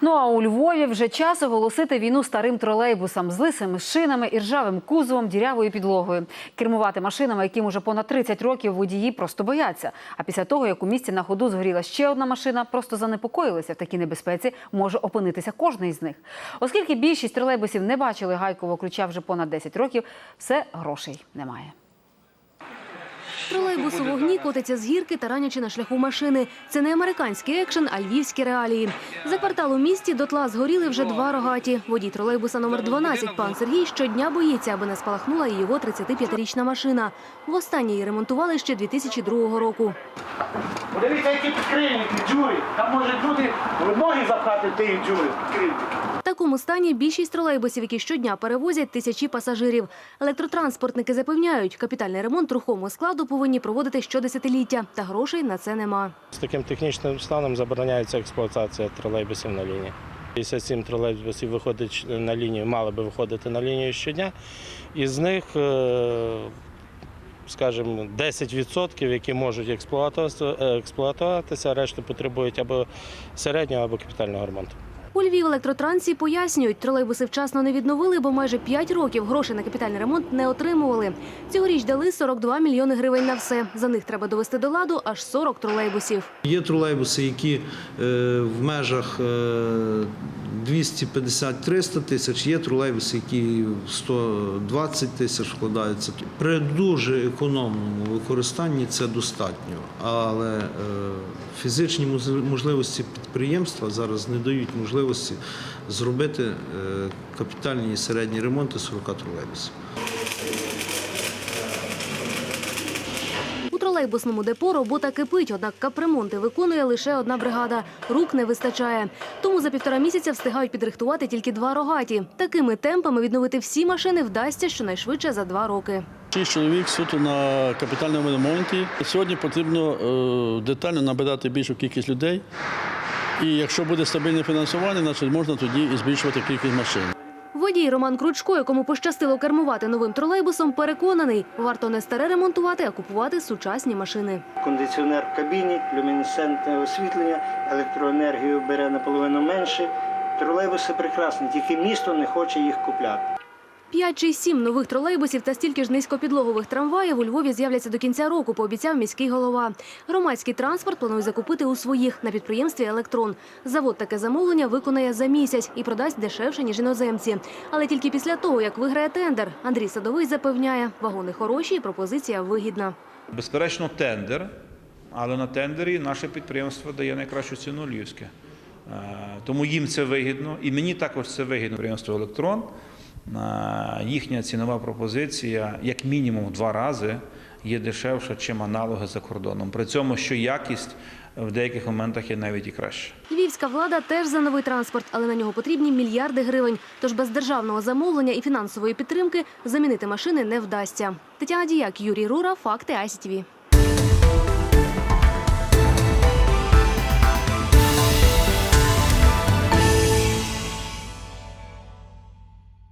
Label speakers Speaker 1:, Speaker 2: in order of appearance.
Speaker 1: Ну а у Львові вже час оголосити війну старим тролейбусам з лисими шинами і ржавим кузовом, дірявою підлогою. Кермувати машинами, яким уже понад 30 років водії просто бояться. А після того, як у місті на ходу згоріла ще одна машина, просто занепокоїлися в такій небезпеці, може опинитися кожна із них. Оскільки більшість тролейбусів не бачили гайкового ключа вже понад 10 років, все грошей немає.
Speaker 2: Тролейбус у вогні котиться з гірки, таранячи на шляху машини. Це не американський екшен, а львівські реалії. За квартал у місті дотла згоріли вже два рогаті. Водій тролейбуса номер 12 пан Сергій щодня боїться, аби не спалахнула і його 35-річна машина. Востаннє її ремонтували ще 2002 року.
Speaker 3: Подивіться, які підкрильники, джурі. Там можуть люди ноги запхати в ті джурі, підкрильники.
Speaker 2: В такому стані більшість тролейбусів, які щодня перевозять тисячі пасажирів. Електротранспортники запевняють, капітальний ремонт рухомого складу повинні проводити щодесятиліття, та грошей на це нема.
Speaker 4: З таким технічним станом забороняється експлуатація тролейбусів на лінії. 57 тролейбусів виходить на лінію, мали би виходити на лінію щодня. Із них, е, скажімо, 10%, які можуть експлуатуватися, експлуатуватися, решта потребують або середнього, або капітального ремонту.
Speaker 2: У Львів електротрансі пояснюють, тролейбуси вчасно не відновили, бо майже 5 років грошей на капітальний ремонт не отримували. Цьогоріч дали 42 мільйони гривень на все. За них треба довести до ладу аж 40 тролейбусів.
Speaker 5: Є тролейбуси, які е, в межах е, 250-300 тисяч, є тролейбуси, які в 120 тисяч вкладаються. При дуже економному використанні це достатньо, але е, фізичні можливості підприємства зараз не дають можливості зробити е, капітальні і середні ремонти 40 тролейбусів.
Speaker 2: У тролейбусному депо робота кипить, однак капремонти виконує лише одна бригада. Рук не вистачає. Тому за півтора місяця встигають підрихтувати тільки два рогаті. Такими темпами відновити всі машини вдасться щонайшвидше за два роки.
Speaker 6: Шість чоловік суто на капітальному ремонті. Сьогодні потрібно е, детально набирати більшу кількість людей. І якщо буде стабільне фінансування, значить можна тоді і збільшувати кількість машин.
Speaker 2: Водій Роман Кручко, якому пощастило кермувати новим тролейбусом, переконаний, варто не старе ремонтувати, а купувати сучасні машини.
Speaker 3: Кондиціонер в кабіні, люмінесцентне освітлення, електроенергію бере наполовину менше. Тролейбуси прекрасні, тільки місто не хоче їх купляти.
Speaker 2: П'ять чи сім нових тролейбусів та стільки ж низькопідлогових трамваїв у Львові з'являться до кінця року, пообіцяв міський голова. Громадський транспорт планує закупити у своїх на підприємстві Електрон. Завод таке замовлення виконає за місяць і продасть дешевше, ніж іноземці. Але тільки після того, як виграє тендер. Андрій Садовий запевняє, вагони хороші і пропозиція вигідна.
Speaker 7: Безперечно, тендер, але на тендері наше підприємство дає найкращу ціну львівське. Е, Тому їм це вигідно, і мені також це вигідно. Підприємство Електрон. Їхня цінова пропозиція, як мінімум, в два рази є дешевша, чим аналоги за кордоном. При цьому, що якість в деяких моментах є навіть і краща.
Speaker 2: Львівська влада теж за новий транспорт, але на нього потрібні мільярди гривень. Тож без державного замовлення і фінансової підтримки замінити машини не вдасться. Тетяна Діяк, Юрій Рура, факти ICTV.